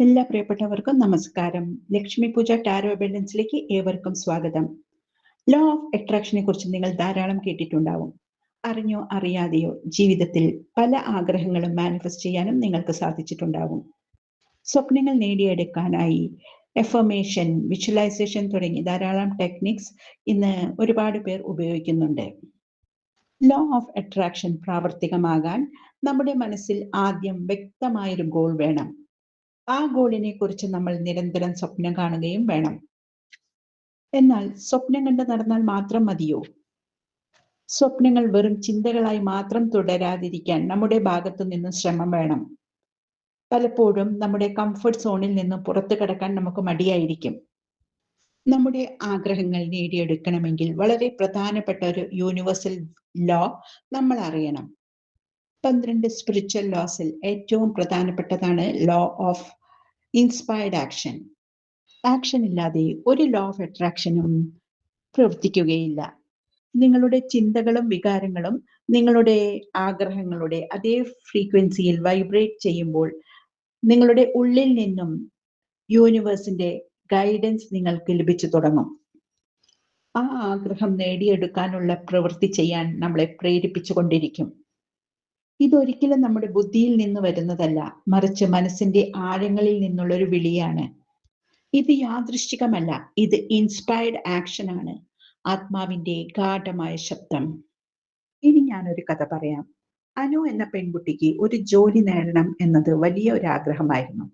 എല്ലാ പ്രിയപ്പെട്ടവർക്കും നമസ്കാരം. ലക്ഷ്മി പൂജ ടാരോ അബൻഡൻസിലേക്ക് ഏവർക്കും സ്വാഗതം. ലോ ഓഫ് അട്രാക്ഷനെ കുറിച്ച് നിങ്ങൾ ധാരാളം കേട്ടിട്ടുണ്ടാവും. അറിഞ്ഞോ അറിയാതെയോ ജീവിതത്തിൽ പല ആഗ്രഹങ്ങളും മാനിഫെസ്റ്റ് ചെയ്യാനും നിങ്ങൾക്ക് സാധിച്ചിട്ടുണ്ടാവും. സ്വപ്നങ്ങൾ നേടിയെടുക്കാനായി എഫർമേഷൻ വിഷ്വലൈസേഷൻ തുടങ്ങി ധാരാളം ടെക്നിക്സ് ഇന്ന് ഒരുപാട് പേർ ഉപയോഗിക്കുന്നുണ്ട്. ലോ ഓഫ് അട്രാക്ഷൻ പ്രാവർത്തികമാകാൻ നമ്മുടെ മനസ്സിൽ ആദ്യം വ്യക്തമായൊരു ഗോൾ വേണം. ആ ഗോളിനെ കുറിച്ച് നമ്മൾ നിരന്തരം സ്വപ്നം കാണുകയും വേണം. എന്നാൽ സ്വപ്നം കണ്ട് നടന്നാൽ മാത്രം മതിയോ? സ്വപ്നങ്ങൾ വെറും ചിന്തകളായി മാത്രം തുടരാതിരിക്കാൻ നമ്മുടെ ഭാഗത്തു നിന്നും ശ്രമം വേണം. പലപ്പോഴും നമ്മുടെ കംഫർട്ട് സോണിൽ നിന്ന് പുറത്തു കടക്കാൻ നമുക്ക് മടിയായിരിക്കും. നമ്മുടെ ആഗ്രഹങ്ങൾ നേടിയെടുക്കണമെങ്കിൽ വളരെ പ്രധാനപ്പെട്ട ഒരു യൂണിവേഴ്സൽ ലോ നമ്മൾ അറിയണം. പന്ത്രണ്ട് സ്പിരിച്വൽ ലോസിൽ ഏറ്റവും പ്രധാനപ്പെട്ടതാണ് law of inspired action action ഇല്ലാതെ ഒരു ലോ ഓഫ് അട്രാക്ഷനും പ്രവർത്തിക്കുകയില്ല. നിങ്ങളുടെ ചിന്തകളും വികാരങ്ങളും നിങ്ങളുടെ ആഗ്രഹങ്ങളുടെ അതേ ഫ്രീക്വൻസിയിൽ വൈബ്രേറ്റ് ചെയ്യുമ്പോൾ നിങ്ങളുടെ ഉള്ളിൽ നിന്നും യൂണിവേഴ്സിന്റെ ഗൈഡൻസ് നിങ്ങൾക്ക് ലഭിച്ചു തുടങ്ങും. ആ ആഗ്രഹം നേടിയെടുക്കാനുള്ള പ്രവൃത്തി ചെയ്യാൻ നമ്മളെ പ്രേരിപ്പിച്ചു കൊണ്ടിരിക്കും. ഇതൊരിക്കലും നമ്മുടെ ബുദ്ധിയിൽ നിന്ന് വരുന്നതല്ല. മറിച്ച് മനസ്സിന്റെ ആഴങ്ങളിൽ നിന്നുള്ള ഒരു വിളിയാണ്. ഇത് യാദൃശ്ചികമല്ല ഇത് ഇൻസ്പയർഡ് ആക്ഷൻ ആണ്. ആത്മാവിന്റെ ഗാഠമായ ശബ്ദം. ഇനി ഞാനൊരു കഥ പറയാം. അനു എന്ന പെൺകുട്ടിക്ക് ഒരു ജോലി നേടണം എന്നത് വലിയ ഒരു ആഗ്രഹമായിരുന്നു.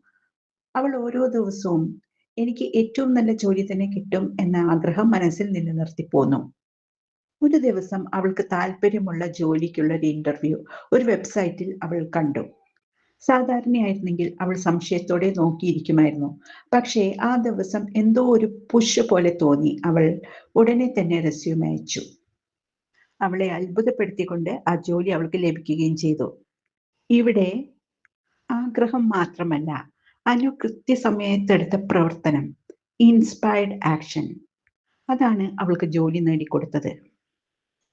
അവൾ ഓരോ ദിവസവും എനിക്ക് ഏറ്റവും നല്ല ജോലി തന്നെ കിട്ടും എന്ന ആഗ്രഹം മനസ്സിൽ നിലനിർത്തി നിർത്തിപ്പോന്നു ഒരു ദിവസം അവൾക്ക് താല്പര്യമുള്ള ജോലിക്കുള്ള ഒരു ഇന്റർവ്യൂ ഒരു വെബ്സൈറ്റിൽ അവൾ കണ്ടു. സാധാരണയായിരുന്നെങ്കിൽ അവൾ സംശയത്തോടെ നോക്കിയിരിക്കുമായിരുന്നു. പക്ഷേ ആ ദിവസം എന്തോ ഒരു പുഷ് പോലെ തോന്നി അവൾ ഉടനെ തന്നെ റെസ്യൂം അയച്ചു. അവളെ അത്ഭുതപ്പെടുത്തിക്കൊണ്ട് ആ ജോലി അവൾക്ക് ലഭിക്കുകയും ചെയ്തു. ഇവിടെ ആഗ്രഹം മാത്രമല്ല അനു കൃത്യസമയത്തെടുത്ത പ്രവർത്തനം ഇൻസ്പയർഡ് ആക്ഷൻ അതാണ് അവൾക്ക് ജോലി നേടിക്കൊടുത്തത്.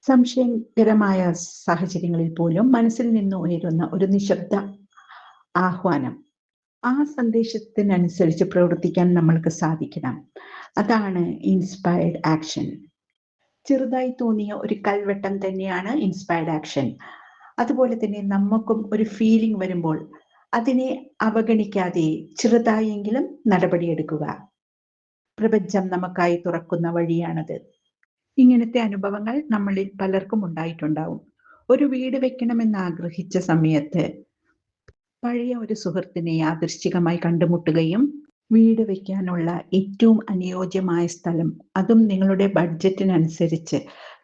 സംശയകരമായ സാഹചര്യങ്ങളിൽ പോലും മനസ്സിൽ നിന്ന് ഉയരുന്ന ഒരു നിശബ്ദ ആഹ്വാനം. ആ സന്ദേശത്തിനനുസരിച്ച് പ്രവർത്തിക്കാൻ നമ്മൾക്ക് സാധിക്കണം. അതാണ് ഇൻസ്പയർഡ് ആക്ഷൻ ചെറുതായി തോന്നിയ ഒരു കൽവെട്ടം തന്നെയാണ് ഇൻസ്പയർഡ് ആക്ഷൻ അതുപോലെ തന്നെ നമുക്കും ഒരു ഫീലിംഗ് വരുമ്പോൾ അതിനെ അവഗണിക്കാതെ ചെറുതായെങ്കിലും നടപടിയെടുക്കുക. പ്രപഞ്ചം നമുക്കായി തുറക്കുന്ന വഴിയാണത്. ഇങ്ങനത്തെ അനുഭവങ്ങൾ നമ്മളിൽ പലർക്കും ഉണ്ടായിട്ടുണ്ടാവും. ഒരു വീട് വെക്കണമെന്ന് ആഗ്രഹിച്ച സമയത്ത് പഴയ ഒരു സുഹൃത്തിനെ യാദൃശ്ചികമായി കണ്ടുമുട്ടുകയും വീട് വെക്കാനുള്ള ഏറ്റവും അനുയോജ്യമായ സ്ഥലം അതും നിങ്ങളുടെ ബഡ്ജറ്റിനനുസരിച്ച്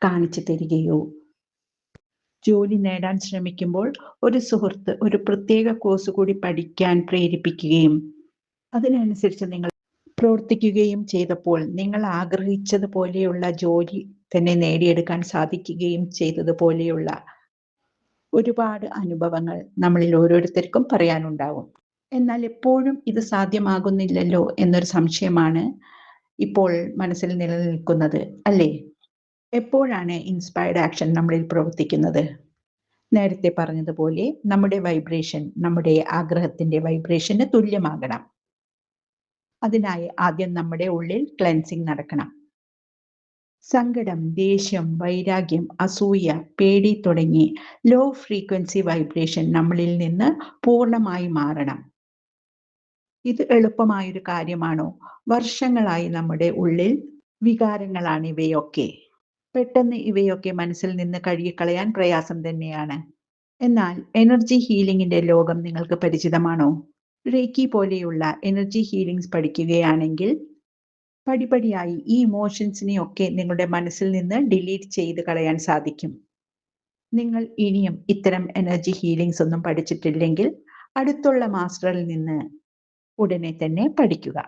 കാണിച്ചു തരികയോ ജോലി നേടാൻ ശ്രമിക്കുമ്പോൾ ഒരു സുഹൃത്ത് ഒരു പ്രത്യേക കോഴ്സ് കൂടി പഠിക്കാൻ പ്രേരിപ്പിക്കുകയും അതിനനുസരിച്ച് നിങ്ങൾ പ്രവർത്തിക്കുകയും ചെയ്തപ്പോൾ നിങ്ങൾ ആഗ്രഹിച്ചതുപോലെയുള്ള ജോലി തന്നെ നേടിയെടുക്കാൻ സാധിക്കുകയും ചെയ്തതുപോലെയുള്ള ഒരുപാട് അനുഭവങ്ങൾ നമ്മളിൽ ഓരോരുത്തർക്കും പറയാനുണ്ടാവും. എന്നാൽ എപ്പോഴും ഇത് സാധ്യമാകുന്നില്ലല്ലോ എന്നൊരു സംശയമാണ് ഇപ്പോൾ മനസ്സിൽ നിലനിൽക്കുന്നത് അല്ലേ? എപ്പോഴാണ് ഇൻസ്പയർഡ് ആക്ഷൻ നമ്മളിൽ പ്രവർത്തിക്കുന്നത്? നേരത്തെ പറഞ്ഞതുപോലെ നമ്മുടെ വൈബ്രേഷൻ നമ്മുടെ ആഗ്രഹത്തിന്റെ വൈബ്രേഷന് തുല്യമാകണം. അതിനായി ആദ്യം നമ്മുടെ ഉള്ളിൽ ക്ലെൻസിങ് നടക്കണം. സങ്കടം ദേഷ്യം വൈരാഗ്യം അസൂയ പേടി തുടങ്ങി ലോ ഫ്രീക്വൻസി വൈബ്രേഷൻ നമ്മളിൽ നിന്ന് പൂർണമായി മാറണം. ഇത് എളുപ്പമായൊരു കാര്യമാണോ? വർഷങ്ങളായി നമ്മുടെ ഉള്ളിൽ വികാരങ്ങളാണ് ഇവയൊക്കെ. പെട്ടെന്ന് ഇവയൊക്കെ മനസ്സിൽ നിന്ന് കഴുകിക്കളയാൻ പ്രയാസം തന്നെയാണ്. എന്നാൽ എനർജി ഹീലിംഗിന്റെ ലോകം നിങ്ങൾക്ക് പരിചിതമാണോ? റേക്കി പോലെയുള്ള എനർജി ഹീലിംഗ്സ് പഠിക്കുകയാണെങ്കിൽ പടിപടിയായി ഈ ഇമോഷൻസിനെ ഒക്കെ നിങ്ങളുടെ മനസ്സിൽ നിന്ന് ഡിലീറ്റ് ചെയ്ത് കളയാൻ സാധിക്കും. നിങ്ങൾ ഇനിയും ഇത്തരം എനർജി ഹീലിംഗ്സ് ഒന്നും പഠിച്ചിട്ടില്ലെങ്കിൽ അടുത്തുള്ള മാസ്റ്ററിൽ നിന്ന് ഉടനെ തന്നെ പഠിക്കുക.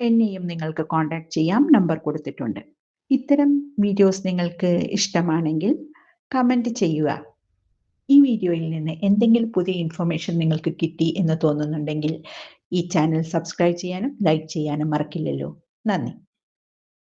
എന്നെയും നിങ്ങൾക്ക് കോൺടാക്ട് ചെയ്യാം നമ്പർ കൊടുത്തിട്ടുണ്ട്. ഇത്തരം വീഡിയോസ് നിങ്ങൾക്ക് ഇഷ്ടമാണെങ്കിൽ കമന്റ് ചെയ്യുക. ഈ വീഡിയോയിൽ നിന്ന് എന്തെങ്കിലും പുതിയ ഇൻഫർമേഷൻ നിങ്ങൾക്ക് കിട്ടി എന്ന് തോന്നുന്നുണ്ടെങ്കിൽ ഈ ചാനൽ സബ്സ്ക്രൈബ് ചെയ്യാനും ലൈക്ക് ചെയ്യാനും മറക്കില്ലല്ലോ. നന്ദി.